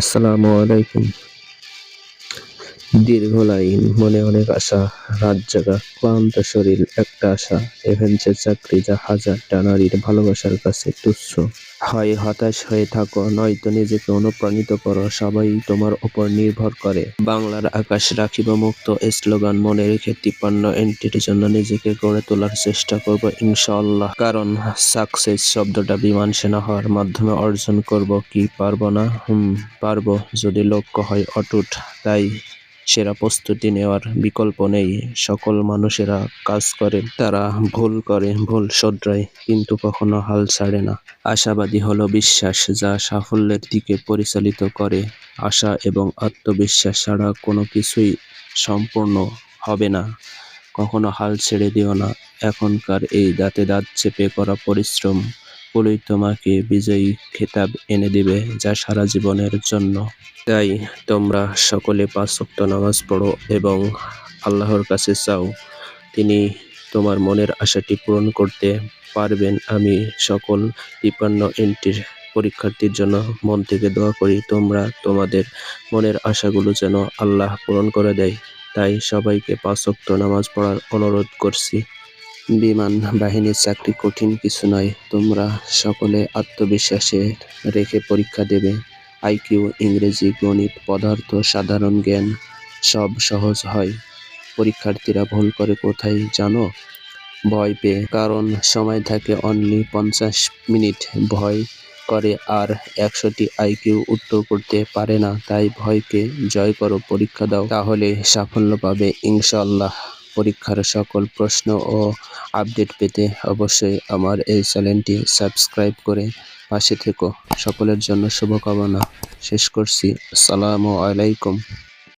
আসসালামু আলাইকুম। দীর্ঘ লাইন মনে অনেক আশা, রাত জাগা, ক্লান্ত শরীর, একটা আশা এভেঞ্চের চাকরি যা হাজার টানারির ভালোবাসার কাছে তুচ্ছ। হয়, হতাশ হয়ে থাকো, নয়তো নিজেকে অনুপ্রাণিত করো, সবাই তোমার ওপর নির্ভর করে। বাংলার আকাশ রাখিব মুক্ত স্লোগান, মনে রেখে তিপ্পান্ন এন্ট্রির জন্য নিজেকে গড়ে তোলার চেষ্টা করব, ইনশাআল্লাহ। কারণ সাকসেস শব্দটা বিমান সেনা হওয়ার মাধ্যমে অর্জন করব, কি পারব না? হুম, পারব, যদি লক্ষ্য হয় অটুট, তাই সেরা প্রস্তুতি নেওয়ার বিকল্প নেই। সকল মানুষেরা কাজ করে, তারা ভুল করে, ভুল শোধরায়, কিন্তু কখনো হাল ছাড়ে না। আশাবাদী হলো বিশ্বাস, যা সাফল্যের দিকে পরিচালিত করে। আশা এবং আত্মবিশ্বাস ছাড়া কোনো কিছুই সম্পূর্ণ হবে না। কখনো হাল ছেড়ে দিও না। এখনকার এই দাঁতে দাঁত চেপে করা পরিশ্রম গুলোই তোমাকে বিজয়ী খেতাব এনে দিবে যা সারা জীবনের জন্য। তাই তোমরা সকলে পাঁচ ওয়াক্ত নামাজ পড়ো এবং আল্লাহর কাছে চাও, তিনি তোমার মনের আশাটি পূরণ করতে পারবেন। আমি সকল তিপ্পান্ন এন্ট্রির পরীক্ষার্থীর জন্য মন থেকে দোয়া করি, তোমরা তোমাদের মনের আশাগুলো যেন আল্লাহ পূরণ করে দেয়। তাই সবাইকে পাঁচ ওয়াক্ত নামাজ পড়ার অনুরোধ করছি। বিমান বাহিনীর চাকরি কঠিন কিছু নয়। তোমরা সকলে আত্মবিশ্বাসে রেখে পরীক্ষা দেবে। আইকিউ ইংরেজি গণিত পদার্থ, সাধারণ জ্ঞান, সব সহজ হয়। পরীক্ষার্থীরা ভুল করে কোথায় জানো? ভয় পেয়ে, কারণ সময় থাকে অনলি পঞ্চাশ মিনিট। ভয় করে আর একশোটি আইকিউ উত্তর করতে পারে না, তাই ভয়কে জয় করো, পরীক্ষা দাও। তাহলে সাফল্য পাবে, ইনশাআল্লাহ। পরীক্ষার সকল প্রশ্ন ও আপডেট পেতে অবশ্যই আমার এই চ্যানেলটি সাবস্ক্রাইব করে পাশে থেকো। সকলের জন্য শুভকামনা। শেষ করছি। আসসালামু আলাইকুম।